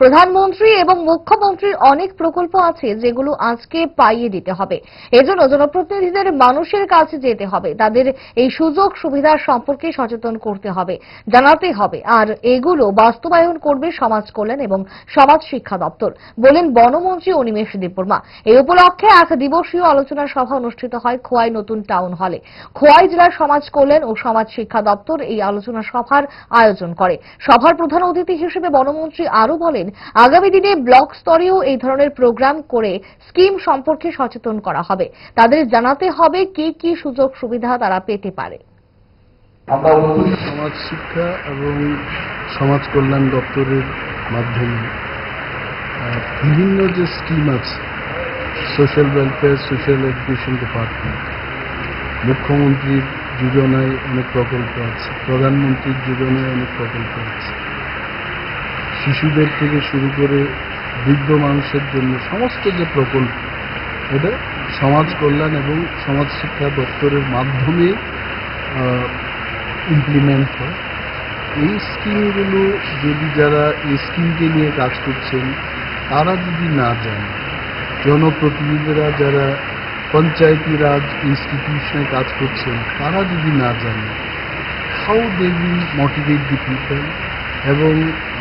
প্রধানমন্ত্রী এবং মুখ্যমন্ত্রীর অনেক প্রকল্প আছে যেগুলো আজকে পাইয়ে দিতে হবে। এজন্য জনপ্রতিনিধিদের মানুষের কাছে যেতে হবে। তাদের এই সুযোগ সুবিধা সম্পর্কে সচেতন করতে হবে, জানাতে হবে। আর এগুলো বাস্তবায়ন করবে সমাজ কল্যাণ এবং সমাজ শিক্ষা দপ্তর। বলেন বনমন্ত্রী অনিমেষ দেববর্মা। এই উপলক্ষে এক দিবসীয় আলোচনা সভা অনুষ্ঠিত হয় খোয়াই নতুন টাউন হলে। খোয়াই জেলার সমাজ কল্যাণ ও সমাজ শিক্ষা দপ্তর এই আলোচনা সভার আয়োজন করে। সভার প্রধান অতিথি হিসেবে বনমন্ত্রী আরও বলেন আগামী দিনে ব্লক স্তরেও এই ধরনের প্রোগ্রাম করে স্কিম সম্পর্কে সচেতন করা হবে। তাদের জানাতে হবে কি কি সুযোগ সুবিধা তারা পেতে পারে। আমরা সমাজ শিক্ষা এবং সমাজ কল্যাণ দপ্তরের মাধ্যমে বিভিন্ন যে স্কিম আছে social welfare social education department মুখ্যমন্ত্রীর যোজনায় অনেক প্রকল্প আছে প্রধানমন্ত্রীর যোজনায় অনেক প্রকল্প আছে। শিশুদের থেকে শুরু করে বৃদ্ধ মানুষের জন্য সমস্ত যে প্রকল্প, এটা সমাজ কল্যাণ এবং সমাজ শিক্ষা দপ্তরের মাধ্যমে ইমপ্লিমেন্ট হয়। এই স্কিমগুলো যদি যারা এই স্কিমকে নিয়ে কাজ করছেন, তারা যদি না জানে, জনপ্রতিনিধিরা যারা পঞ্চায়েতি রাজ ইনস্টিটিউশনে কাজ করছেন, তারা যদি না জানে how they will motivate the people এবং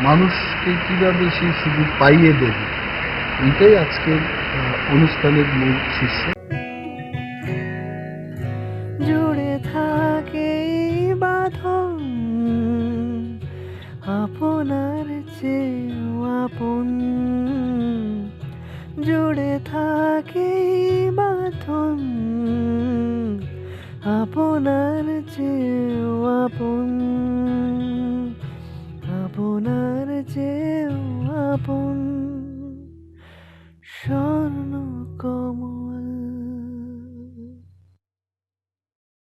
মানুষকে কীভাবে সেই সুযোগ পাইয়ে দেবে, এটাই আজকের অনুষ্ঠানের মূল শীর্ষ। জুড়ে থাকে বাঁধন, আপনার চেয়েও আপন। জুড়ে থাকে বাঁধন, আপনার চেয়েও আপন।